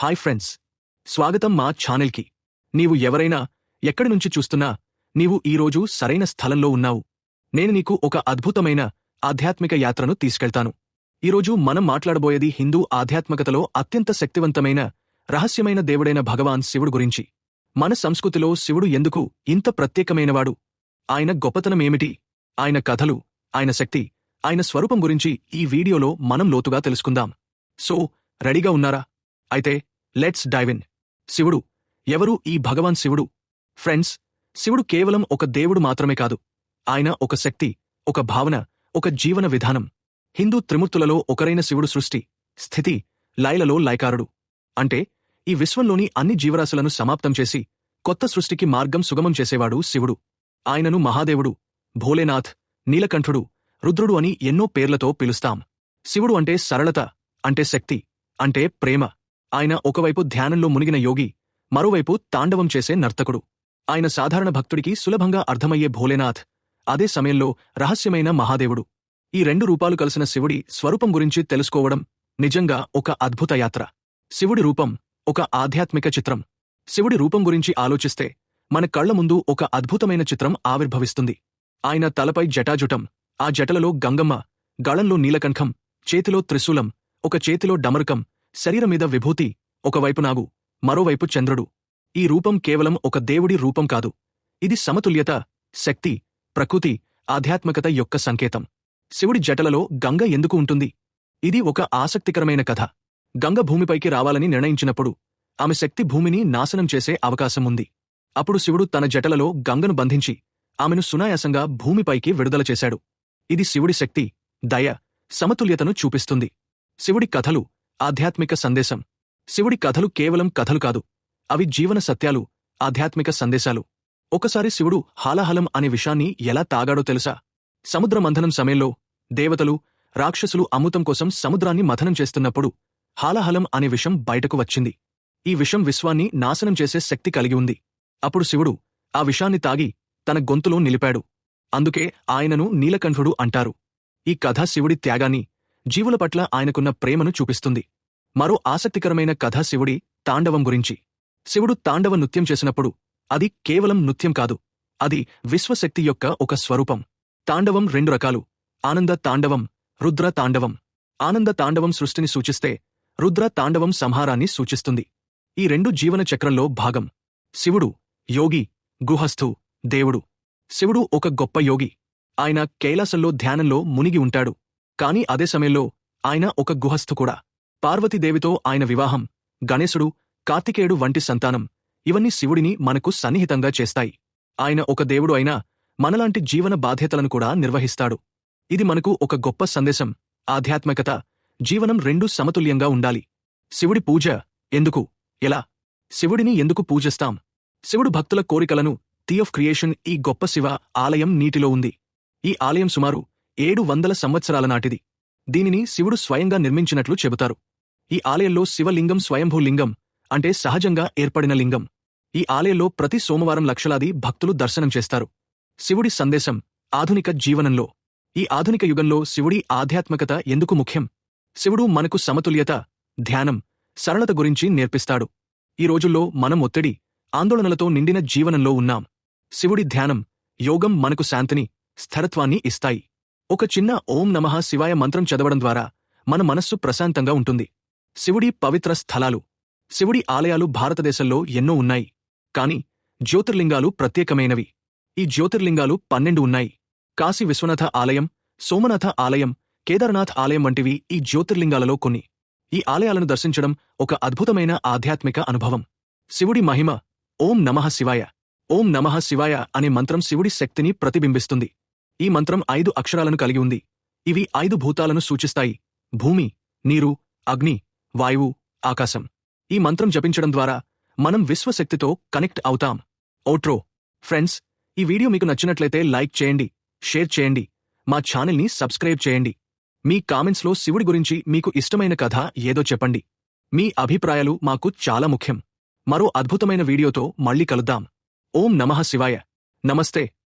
Hi friends. స్వాగతం మా ఛానల్కి. నీవు ఎవరైనా ఎక్కడి నుంచి చూస్తున్నా నీవు ఈరోజు సరైన స్థలంలో ఉన్నావు. నేను నీకు ఒక అద్భుతమైన ఆధ్యాత్మిక యాత్రను తీసుకెళ్తాను. ఈరోజు మనం మాట్లాడబోయేది హిందూ ఆధ్యాత్మికతలో అత్యంత శక్తివంతమైన రహస్యమైన దేవుడైన భగవాన్ శివుడు గురించి. మన సంస్కృతిలో శివుడు ఎందుకు ఇంత ప్రత్యేకమైనవాడు? ఆయన గొప్పతనమేమిటి ఆయన కథలు ఆయన శక్తి ఆయన స్వరూపం గురించి ఈ వీడియోలో మనం లోతుగా తెలుసుకుందాం. సో రెడీగా ఉన్నారా? అయితే లెట్స్ డైవిన్ శివుడు ఎవరు ఈ భగవాన్ శివుడు? ఫ్రెండ్స్ శివుడు కేవలం ఒక దేవుడు మాత్రమే కాదు. ఆయన ఒక శక్తి ఒక భావన ఒక జీవన విధానం. హిందూ త్రిమూర్తులలో ఒకరైన శివుడు సృష్టి స్థితి లయలలో లయకారుడు. అంటే ఈ విశ్వంలోని అన్ని జీవరాశులను సమాప్తం చేసి కొత్త సృష్టికి మార్గం సుగమం చేసేవాడు శివుడు. ఆయనను మహాదేవుడు భోలేనాథ్ నీలకంఠుడు రుద్రుడు అని ఎన్నో పేర్లతో పిలుస్తాం. శివుడు అంటే సరళత అంటే శక్తి అంటే ప్రేమ. ఆయన ఒకవైపు ధ్యానంలో మునిగిన యోగి మరోవైపు తాండవం చేసే నర్తకుడు. ఆయన సాధారణ భక్తుడికి సులభంగా అర్థమయ్యే భోలేనాథ్ అదే సమయంలో రహస్యమైన మహాదేవుడు. ఈ రెండు రూపాలు కలిసిన శివుడి స్వరూపం గురించి తెలుసుకోవడం నిజంగా ఒక అద్భుత యాత్ర. శివుడి రూపం ఒక ఆధ్యాత్మిక చిత్రం. శివుడి రూపం గురించి ఆలోచిస్తే మన కళ్ళ ముందు ఒక అద్భుతమైన చిత్రం ఆవిర్భవిస్తుంది. ఆయన తలపై జటాజుటం ఆ జటలలో గంగమ్మ గళంలో నీలకంఠం చేతిలో త్రిశూలం ఒక చేతిలో డమరుకం శరీరమీద విభూతి ఒకవైపు నాగు మరోవైపు చంద్రుడు. ఈ రూపం కేవలం ఒక దేవుడి రూపం కాదు. ఇది సమతుల్యత శక్తి ప్రకృతి ఆధ్యాత్మికత యొక్క సంకేతం. శివుడి జటలలో గంగ ఎందుకు ఉంటుంది? ఇది ఒక ఆసక్తికరమైన కథ. గంగ భూమిపైకి రావాలని నిర్ణయించినప్పుడు ఆమె శక్తి భూమిని నాశనం చేసే అవకాశం ఉంది. అప్పుడు శివుడు తన జటలలో గంగను బంధించి ఆమెను సునాయాసంగా భూమిపైకి విడుదల చేశాడు. ఇది శివుడి శక్తి దయ సమతుల్యతను చూపిస్తుంది. శివుడి కథలు ఆధ్యాత్మిక సందేశం. శివుడి కథలు కేవలం కథలు కాదు. అవి జీవన సత్యాలు ఆధ్యాత్మిక సందేశాలు. ఒకసారి శివుడు హాలాహలం అనే విషాన్ని ఎలా తాగాడో తెలుసా? సముద్ర మంథనం సమయంలో దేవతలు రాక్షసులు అమృతం కోసం సముద్రాన్ని మథనం చేస్తున్నప్పుడు హాలాహలం అనే విషం బయటకు వచ్చింది. ఈ విషం విశ్వాన్ని నాశనం చేసే శక్తి కలిగి ఉంది. అప్పుడు శివుడు ఆ విషాన్ని తాగి తన గొంతులో నిలిపాడు. అందుకే ఆయనను నీలకంఠుడు అంటారు. ఈ కథ శివుడి త్యాగాన్ని జీవుల పట్ల ఆయనకున్న ప్రేమను చూపిస్తుంది. మరో ఆసక్తికరమైన కథ శివుడి తాండవం గురించి. శివుడు తాండవ నృత్యం చేసినప్పుడు అది కేవలం నృత్యం కాదు అది విశ్వశక్తి యొక్క ఒక స్వరూపం. తాండవం రెండు రకాలు ఆనంద తాండవం రుద్ర తాండవం. ఆనంద తాండవం సృష్టిని సూచిస్తే రుద్ర తాండవం సంహారాన్ని సూచిస్తుంది. ఈ రెండు జీవన చక్రంలో భాగం. శివుడు యోగి గుహస్థు దేవుడు. శివుడు ఒక గొప్ప యోగి. ఆయన కైలాసంలో ధ్యానంలో మునిగి ఉంటాడు. కాని అదే సమయంలో ఆయన ఒక గుహస్థు కూడా. పార్వతీదేవితో ఆయన వివాహం గణేశుడు కార్తికేయుడు వంటి సంతానం ఇవన్నీ శివుడిని మనకు సన్నిహితంగా చేస్తాయి. ఆయన ఒక దేవుడు అయినా మనలాంటి జీవన బాధ్యతలను కూడా నిర్వహిస్తాడు. ఇది మనకు ఒక గొప్ప సందేశం ఆధ్యాత్మికత జీవనం రెండూ సమతుల్యంగా ఉండాలి. శివుడి పూజ ఎందుకు? ఎలా? శివుడిని ఎందుకు పూజిస్తాం? శివుడు భక్తుల కోరికలను థీ ఆఫ్ క్రియేషన్ ఈ గొప్ప శివ ఆలయం నీటిలో ఉంది. ఈ ఆలయం సుమారు ఏడు వందల సంవత్సరాల నాటిది. దీనిని శివుడు స్వయంగా నిర్మించినట్లు చెబుతారు. ఈ ఆలయంలో శివలింగం స్వయంభూ లింగం అంటే సహజంగా ఏర్పడిన లింగం. ఈ ఆలయంలో ప్రతి సోమవారం లక్షలాది భక్తులు దర్శనం చేస్తారు. శివుడి సందేశం ఆధునిక జీవనంలో. ఈ ఆధునిక యుగంలో శివుడి ఆధ్యాత్మికత ఎందుకు ముఖ్యం? శివుడు మనకు సమతుల్యత ధ్యానం సరళత గురించి నేర్పిస్తాడు. ఈ రోజుల్లో మనం ఒత్తిడి ఆందోళనలతో నిండిన జీవనంలో ఉన్నాం. శివుడి ధ్యానం యోగం మనకు శాంతిని స్థిరత్వాన్ని ఇస్తాయి. ఒక చిన్న ఓం నమః శివాయ మంత్రం చదవడం ద్వారా మన మనస్సు ప్రశాంతంగా ఉంటుంది. శివుడి పవిత్ర స్థలాలు శివుడి ఆలయాలు భారతదేశంలో ఎన్నో ఉన్నాయి. కాని జ్యోతిర్లింగాలు ప్రత్యేకమైనవి. ఈ జ్యోతిర్లింగాలు పన్నెండు ఉన్నాయి. కాశీ విశ్వనాథ ఆలయం సోమనాథ ఆలయం కేదార్నాథ్ ఆలయం వంటివి ఈ జ్యోతిర్లింగాలలో కొన్ని. ఈ ఆలయాలను దర్శించడం ఒక అద్భుతమైన ఆధ్యాత్మిక అనుభవం. శివుడి మహిమ ఓం నమః శివాయ. ఓం నమః శివాయ అనే మంత్రం శివుడి శక్తిని ప్రతిబింబిస్తుంది. ఈ మంత్రం ఐదు అక్షరాలను కలిగి ఉంది. ఇవి ఐదు భూతాలను సూచిస్తాయి. భూమి నీరు అగ్ని వాయువు ఆకాశం. ఈ మంత్రం జపించడం ద్వారా మనం విశ్వశక్తితో కనెక్ట్ అవుతాం. ఓట్రో ఫ్రెండ్స్ ఈ వీడియో మీకు నచ్చినట్లయితే లైక్ చేయండి షేర్ చేయండి మా ఛానల్ని సబ్స్క్రైబ్ చేయండి. మీ కామెంట్స్లో శివుడి గురించి మీకు ఇష్టమైన కథ ఏదో చెప్పండి. మీ అభిప్రాయాలు మాకు చాలా ముఖ్యం. మరో అద్భుతమైన వీడియోతో మళ్ళీ కలుద్దాం. ఓం నమః శివాయ. నమస్తే.